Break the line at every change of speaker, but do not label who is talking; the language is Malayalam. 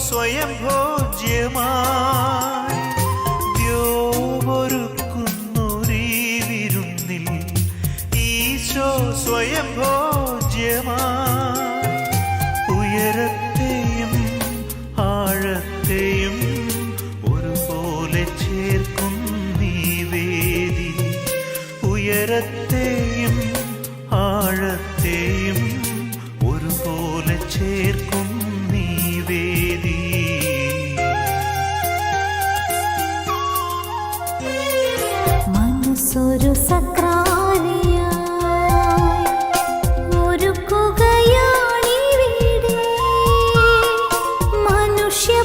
സ്വയം ഭോജ്യമായി ദ്യോമൊരുക്കുന്നൊരീവിരുന്നിൽ ഈശോ സ്വയം ഭോജ്യമായി ഉയരത്തെയും ആഴത്തെയും ഒരുപോലെ ചേർക്കും നീവേദി ഉയരത്തെയും ആഴത്തെയും ഒരുപോലെ ചേർക്കും ഒരു കുകയാണി
വീട്. മനുഷ്യ